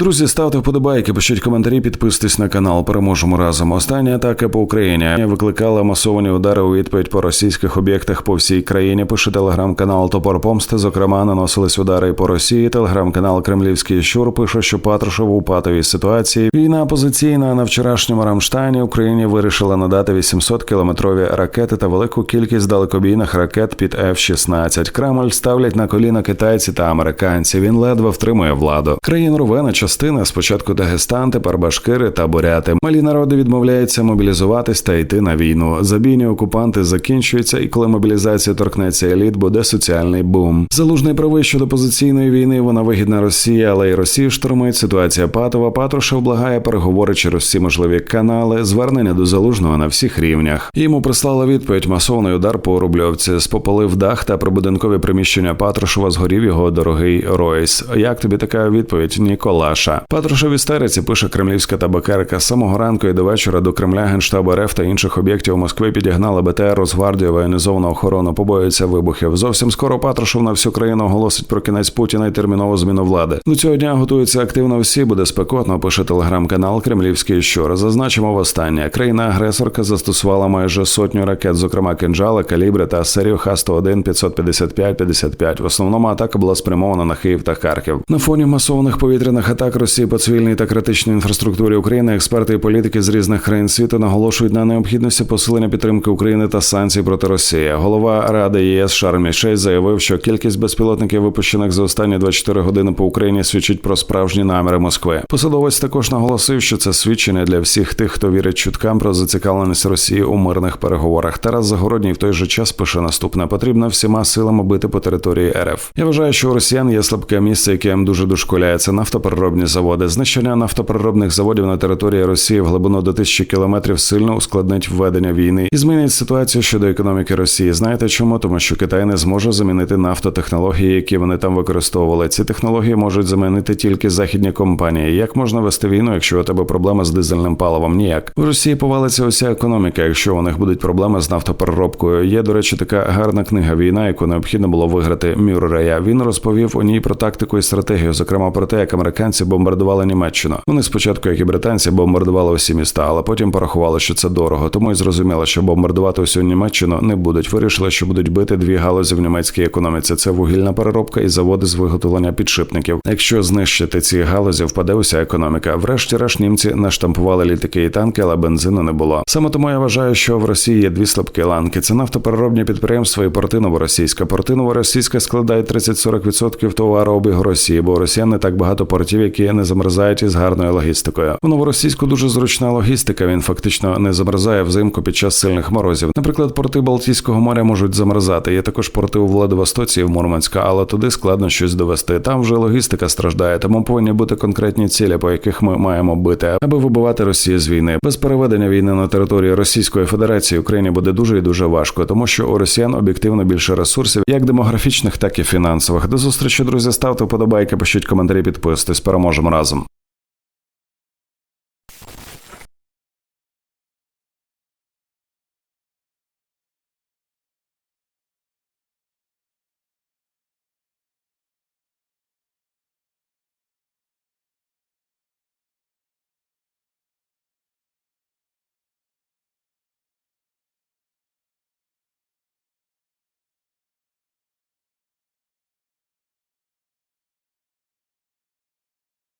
Друзі, ставте вподобайки, пишіть коментарі, підписуйтесь на канал. Переможемо разом. Остання атака по Україні викликала масовані удари у відповідь по російських об'єктах по всій країні. Пише телеграм-канал Топор Помсти. Зокрема, наносились удари по Росії. Телеграм-канал Кремлівський Щур пише, що Патрушев у патовій ситуації. Війна позиційна на вчорашньому Рамштайні Україні вирішила надати 800 кілометрові ракети та велику кількість далекобійних ракет під F-16. Кремль ставлять на коліна китайці та американці. Він ледве втримує владу. Країн рве на частини спочатку Дагестан, тепер Башкири та Буряти. Малі народи відмовляються мобілізуватись та йти на війну. Забійні окупанти закінчуються, і коли мобілізація торкнеться еліт, буде соціальний бум. Залужний правий щодо позиційної війни. Вона вигідна Росії, але й Росію штурмить. Ситуація патова. Патрушев благає переговори через всі можливі канали, звернення до залужного на всіх рівнях. Йому прислала відповідь масовний удар по рубльовці. Спопалив дах та прибудинкові приміщення Патрушева. Згорів його дорогий Ройс. Як тобі така відповідь, Ніколаша? Патрушев в пише кремлівська табакерка. З самого ранку і до вечора до Кремля генштаб РФ та інших об'єктів у Москві підігнали БТР, Росгвардію, воєнізовану охорону, побоюються вибухів. Зовсім скоро Патрушев на всю країну оголосить про кінець Путіна і термінову зміну влади. До цього дня готуються активно всі. Буде спекотно. Пише телеграм-канал Кремлівський щур. Зазначимо востаннє. Країна-агресорка застосувала майже сотню ракет, зокрема кинджали, калібри та серію Х-101, 555, 55. В основному атака була спрямована на Київ та Харків. На фоні масованих повітряних атак Росії по цивільній та критичній інфраструктурі України. Експерти і політики з різних країн світу наголошують на необхідності посилення підтримки України та санкцій проти Росії. Голова Ради ЄС Шарм Шей заявив, що кількість безпілотників, випущених за останні 24 години по Україні, свідчить про справжні наміри Москви. Посадовець також наголосив, що це свідчення для всіх тих, хто вірить чуткам про зацікавленість Росії у мирних переговорах. Тарас Загородній в той же час пише наступне: потрібно всіма силами бити по території РФ. Я вважаю, що у росіян є слабке місце, яке їм дуже дошколяє. Це нафтопереробні заводи. Знищення нафтопереробних заводів на території Росії в глибину до тисячі кілометрів сильно ускладнить введення війни і змінить ситуацію щодо економіки Росії. Знаєте чому? Тому що Китай не зможе замінити нафтотехнології, які вони там використовували. Ці технології можуть замінити тільки західні компанії. Як можна вести війну, якщо у тебе проблема з дизельним паливом? Ніяк в Росії повалиться уся економіка, якщо у них будуть проблеми з нафтопереробкою. Є, до речі, така гарна книга Війна, яку необхідно було виграти Мюррея. Він розповів у ній про тактику і стратегію, зокрема про те, як американці бомбардували Німеччину. Вони спочатку, як і британці, бомбардували усі міста, але потім порахували, що це дорого. Тому і зрозуміло, що бомбардувати усю Німеччину не будуть. Вирішили, що будуть бити дві галузі в німецькій економіці: це вугільна переробка і заводи з виготовлення підшипників. Якщо знищити ці галузі, впаде уся економіка. Врешті-решт німці наштампували літаки і танки, але бензину не було. Саме тому я вважаю, що в Росії є дві слабкі ланки: це нафтопереробні підприємства і порти новоросійська. Порти новоросійська складає 30-40% товарообігу Росії, бо росіян не так багато портів, які не замерзають із гарною логістикою. У новоросійську дуже зручна логістика. Він фактично не замерзає взимку під час сильних морозів. Наприклад, порти Балтійського моря можуть замерзати. Є також порти у Владивостоці і в Мурманська, але туди складно щось довести. Там вже логістика страждає, тому повинні бути конкретні цілі, по яких ми маємо бити, аби вибивати Росію з війни. Без переведення війни на території Російської Федерації Україні буде дуже і дуже важко, тому що у росіян об'єктивно більше ресурсів, як демографічних, так і фінансових. До зустрічі, друзі, ставте вподобайки, пишіть коментарі, підписуйтесь. Переможемо разом.